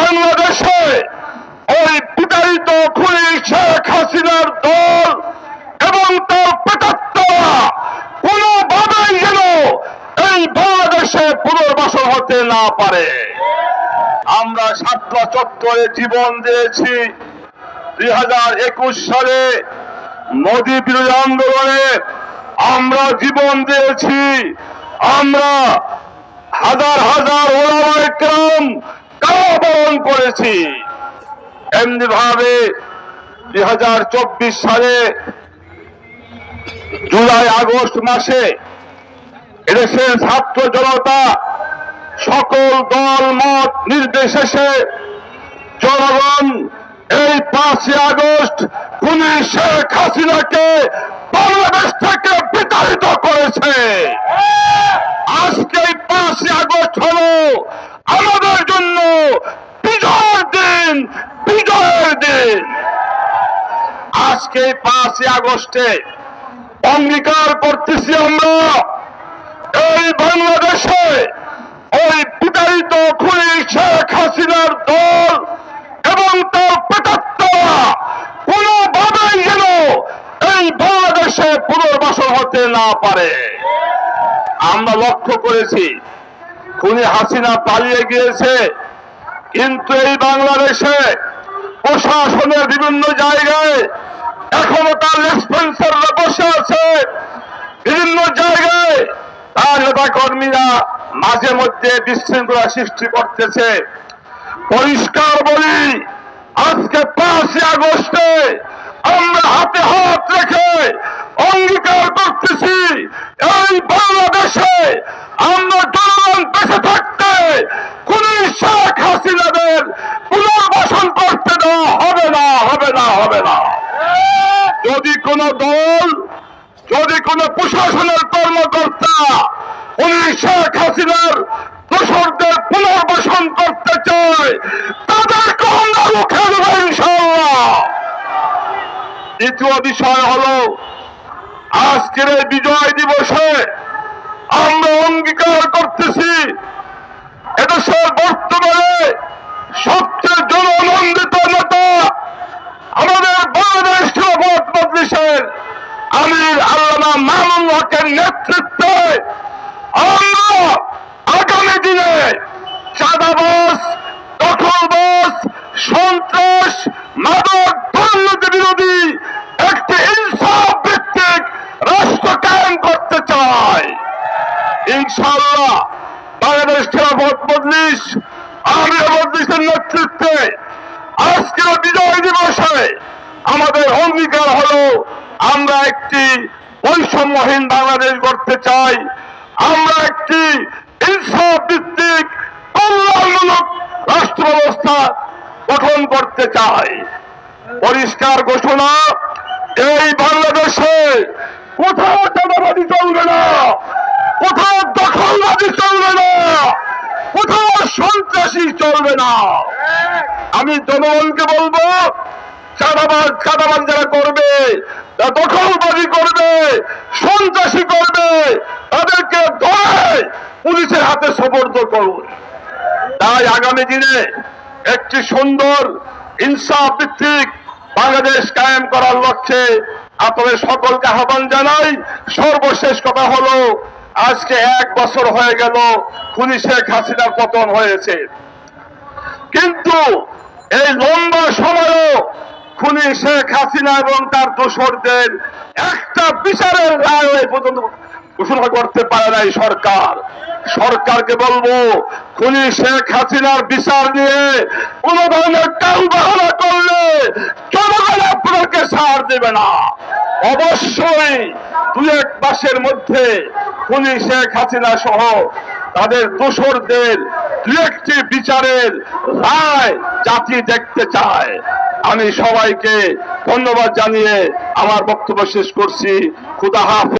বাংলাদেশে ওই বিতাড়িত খুনি শেখ হাসিনার দল এবং তার পেটাত্তরা কোনোভাবেই যেন এই বাংলাদেশে পুনর্বাসন হতে না পারে। আমরা সাতটা চত্বরে জীবন দিয়েছি। দুই হাজার একুশ সালে মোদী বিরোধী আন্দোলনে আমরা জীবন দিয়েছি। আমরা হাজার হাজার ওলামায়ে কেরাম কারাবরণ করেছি। এমনি ভাবে দুই হাজার চব্বিশ সালে জুলাই, আগস্ট মাসে এদেশের ছাত্র জনতা সকল দল, মত নির্বিশেষে জনগণ এই পাঁচই আগস্ট খুনি শেখ হাসিনাকে বাংলাদেশ থেকে বিতাড়িত করেছে আজকে এই পাঁচই আগস্ট হলো আমাদের জন্য বিজয়ের দিন বিজয়ের দিন আজকে পাঁচই আগস্টে অঙ্গীকার করতেছি আমরা এই বাংলাদেশে ওই বিতাড়িত খুনি শেখ হাসিনার দল এবং তার পেটাত্তরা কোনোভাবেই যেন এই বাংলাদেশে পুনর্বাসন হতে না পারে। আমরা লক্ষ্য করেছি, খুনি হাসিনা পালিয়ে গিয়েছে, কিন্তু এই বাংলাদেশে প্রশাসনের বিভিন্ন জায়গায় এখনও তার রেসপন্সাররা বসে আছে। বিভিন্ন জায়গায় তার নেতা কর্মীরা মাঝে মধ্যে বিশৃঙ্খলা সৃষ্টি করতেছে। পরিষ্কার বলি, আজকে পাঁচই আগস্টে আমরা হাতে হাত রেখে অঙ্গীকার করতেছি এই বাংলাদেশে আমরা জনগণ বেঁচে থাকতে কোন শেখ হাসিনাদের পুনর্বাসন করতে দেওয়া হবে না হবে না হবে না যদি কোন দল, যদি কোন প্রশাসনের কর্মকর্তা উনি শেখ হাসিনার দোসরদের পুনর্বাসন করতে চায়, তাদেরকে আমরা রুখে দেবো ইনশাল্লাহ দ্বিতীয় বিষয় হলো, আজকের এই বিজয় দিবসে আমরা অঙ্গীকার করতেছি, এদেশের বর্তমানে সবচেয়ে মজলিসের আমির আল্লামা মামুন হকের নেতৃত্বে আমরা আগামী দিনে চাঁদাবাস দখলবাস সন্ত্রাস, মাদক, দুর্নীতি বিরোধী একটি ইনসাফ ভিত্তিক রাষ্ট্র কায়েম করতে চাই। ইনশাআল্লাহ বাংলাদেশ খেলাফত মজলিস আমির মজলিসের নেতৃত্বে আজকের বিজয় আমাদের অঙ্গীকার হলো, আমরা একটি বৈষম্যহীন বাংলাদেশ গড়তে চাই। আমরা একটি ভিত্তিক, কল্যাণমূলক রাষ্ট্র ব্যবস্থা গঠন করতে চাই। পরিষ্কার ঘোষণা, এই বাংলাদেশে কোথাও চাঁদাবাদি চলবে না, কোথাও দখলবাজি চলবে না, কোথাও সন্ত্রাসী চলবে না। আমি জনগণকে বলব চাঁদাবাজ চাঁদাবাজ যারা করবে দখলবাজি করবে, সন্ত্রাসী করবে, তাদেরকে ধরে পুলিশের হাতে সোপর্দ করুন তাই আগামী দিনে একটি সুন্দর ইনসাফ ভিত্তিক বাংলাদেশ কায়েম করার লক্ষ্যে আপনাদের সকলকে আহ্বান জানাই। সর্বশেষ কথা হলো, আজকে এক বছর হয়ে গেল শেখ হাসিনার পতন হয়েছে। কিন্তু এই লম্বা সময়ও খুনি শেখ হাসিনা এবং তার দোসরদের একটা বিচারের রায় পর্যন্ত ঘোষণা করতে পারে নাই সরকার। সরকারকে বলব, খুনি শেখ হাসিনার বিচার নিয়ে কোন ধরনের টাল বাহানা করলে জনগণ আপনাকে সার দেবে না। অবশ্যই দু এক মাসের মধ্যে খুনি শেখ হাসিনা সহ তাদের দোসরদের দু একটি বিচারের রায় জাতি দেখতে চায়। আমি সবাইকে ধন্যবাদ জানিয়ে আমার বক্তব্য শেষ করছি। খুদা হাফেজ।